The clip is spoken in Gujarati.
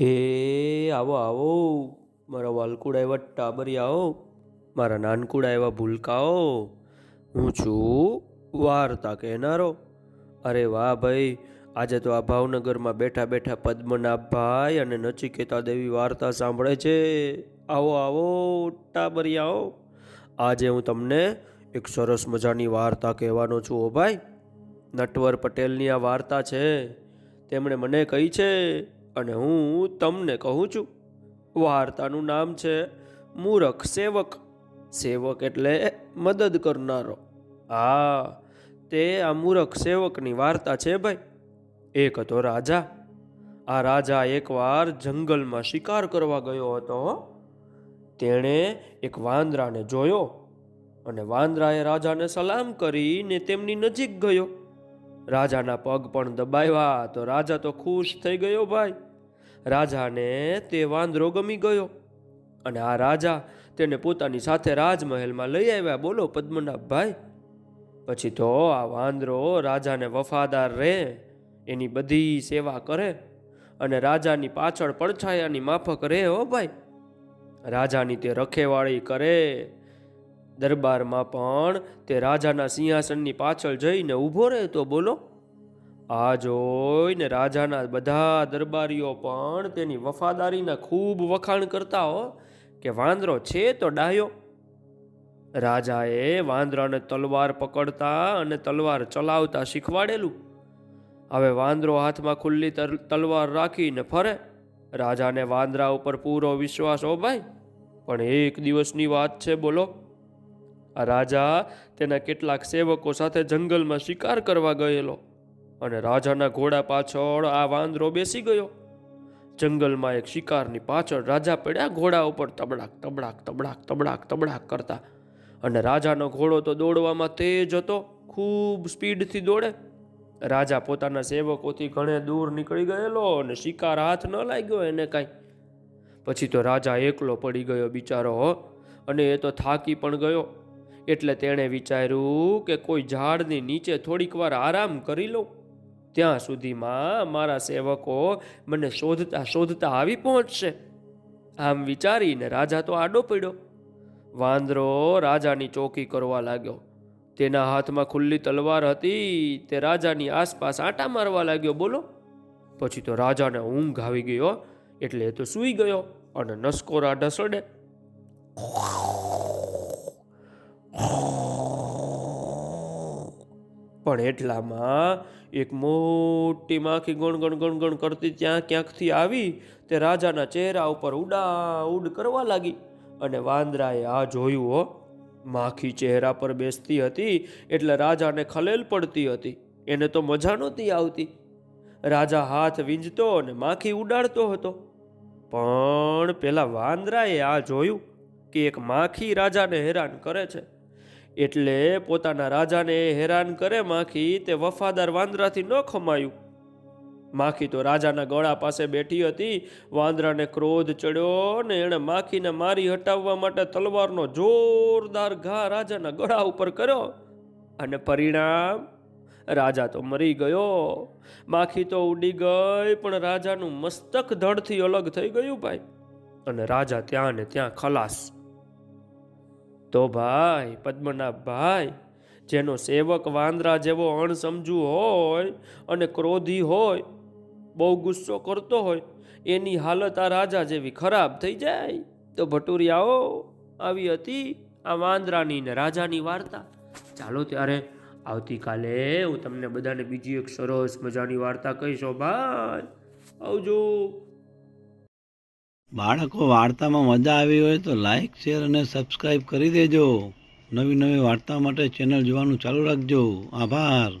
એ આવો આવો. મારા વાલકુડા એવા ટાબરિયાઓ મારા નાનકુડા એવા ભૂલકાઓ હું. છું વાર્તા કહેનારો. અરે વાહ ભાઈ, આજે તો આ ભાવનગરમાં બેઠા બેઠા પદ્મનાભભાઈ અને નચિકેતા દેવી વાર્તા સાંભળે છે. આવો આવો ટાબરિયાઓ આજે હું તમને એક સરસ મજાની વાર્તા કહેવાનો છું ઓ ભાઈ. નટવર પટેલની આ વાર્તા છે. તેમણે મને કહી છે અને હું તમને કહું છું, વાર્તાનું નામ છે મૂરખ સેવક. સેવક એટલે મદદ કરનારો. હા, તે આ મૂરખ સેવકની વાર્તા છે ભાઈ. એક હતો રાજા. આ રાજા એકવાર જંગલમાં શિકાર કરવા ગયો હતો. તેણે એક વાંદરાને જોયો અને વાંદરાએ રાજાને સલામ કરીને તેમની નજીક ગયો. રાજાના પગ પણ દબાવ્યા તો રાજા તો ખુશ થઈ ગયો ભાઈ. રાજાને તે વાંદરો ગમી ગયો. અને આ રાજા તેને પોતાની સાથે રાજમહેલમાં લઈ આવ્યા. બોલો પદ્મનાભભાઈ પછી તો આ વાંદરો રાજાને વફાદાર રહે, એની બધી સેવા કરે અને રાજાની પાછળ પડછાયાની માફક રહે હો ભાઈ. રાજાની તે રખેવાળી કરે. દરબારમાં પણ તે રાજાના સિંહાસનની પાછળ જઈને ઊભો રહેતો. બોલો આ જોઈને રાજાના બધા દરબારીઓ પણ તેની વફાદારીના ખૂબ વખાણ કરતા હો, કે વાંદરો છે તો ડાયો રાજાએ વાંદરાને તલવાર પકડતા અને તલવાર ચલાવતા શીખવાડેલું. હવે વાંદરો હાથમાં ખુલ્લી તલ- તલવાર રાખીને ફરે. રાજાને વાંદરા ઉપર પૂરો વિશ્વાસ હો ભાઈ, પણ એક દિવસની વાત છે, બોલો. આ રાજા તેના કેટલાક સેવકો સાથે જંગલમાં શિકાર કરવા ગયેલો. અને રાજાના ઘોડા પાછળ આ વાંદરો બેસી ગયો. જંગલમાં એક શિકારની પાછળ રાજા પડ્યા, ઘોડા ઉપર તબડાક તબડાક તબડાક તબડાક તબડાક કરતા. અને રાજાનો ઘોડો તો દોડવામાં તેજ હતો, ખૂબ સ્પીડથી દોડે. રાજા પોતાના સેવકોથી ઘણે દૂર નીકળી ગયેલો અને શિકાર હાથ ન લાગ્યો એને કાંઈ. પછી તો રાજા એકલો પડી ગયો બિચારો, અને એ તો થાકી પણ ગયો. એટલે તેણે વિચાર્યું કે કોઈ ઝાડની નીચે થોડીક વાર આરામ કરી લઉં. ત્યાં સુધીમાં મારા સેવકો મને શોધતા શોધતા આવી પહોંચશે. આમ વિચારીને રાજા તો આડો પડ્યો. વાંદરો રાજાની ચોકી કરવા લાગ્યો. તેના હાથમાં ખુલ્લી તલવાર હતી, તે રાજાની આસપાસ આંટા મારવા લાગ્યો. બોલો. પછી તો રાજાને ઊંઘ આવી ગયો, એટલે એ તો સૂઈ ગયો અને નસકોરા ઢસડે. પણ એટલામાં એક મોટી માખી ગણ ગણ ગણ ગણ કરતી ત્યાં ક્યાંકથી આવી તે રાજાના ચહેરા ઉપર ઉડા ઉડ કરવા લાગી. અને વાંદરાએ આ જોયું હો, માખી ચહેરા પર બેસતી હતી એટલે રાજાને ખલેલ પડતી હતી. એને તો મજા નહોતી આવતી. રાજા હાથ વીંજતો અને માખી ઉડાડતો હતો. પણ પેલા વાંદરાએ આ જોયું કે એક માખી રાજાને હેરાન કરે છે. એટલે પોતાના રાજાને હેરાન કરે માખી તે વફાદાર વાંદરાથી ન ખમાયું. માખી તો રાજાના ગળા પાસે બેઠી હતી, વાંદરાને ક્રોધ ચડ્યો ને એણે માખીને મારી હટાવવા માટે તલવારનો જોરદાર ઘા રાજાના ગળા ઉપર કર્યો અને પરિણામ, રાજા તો મરી ગયો. માખી તો ઉડી ગઈ, પણ રાજાનું મસ્તક ધડથી અલગ થઈ ગયું ભાઈ. અને રાજા ત્યાં ને ત્યાં ખલાસ તો ભાઈ પદ્મનાભભાઈ જેનો સેવક વાંદરા જેવો અણસમજુ હોય અને ક્રોધી હોય, બહુ ગુસ્સો કરતો હોય, એની હાલત આ રાજા જેવી ખરાબ થઈ જાય. તો ભટુરિયાઓ, આવી હતી આ વાંદરાની ને રાજાની વાર્તા. ચાલો ત્યારે આવતીકાલે હું તમને બધાને બીજી એક સરસ મજાની વાર્તા કહીશો. ભાઈ, આવજો. બાળકો વાર્તામાં મજા આવી હોય તો લાઇક શેર અને સબસ્ક્રાઈબ કરી દેજો. નવી નવી વાર્તા માટે ચેનલ જોવાનું ચાલુ રાખજો. આભાર.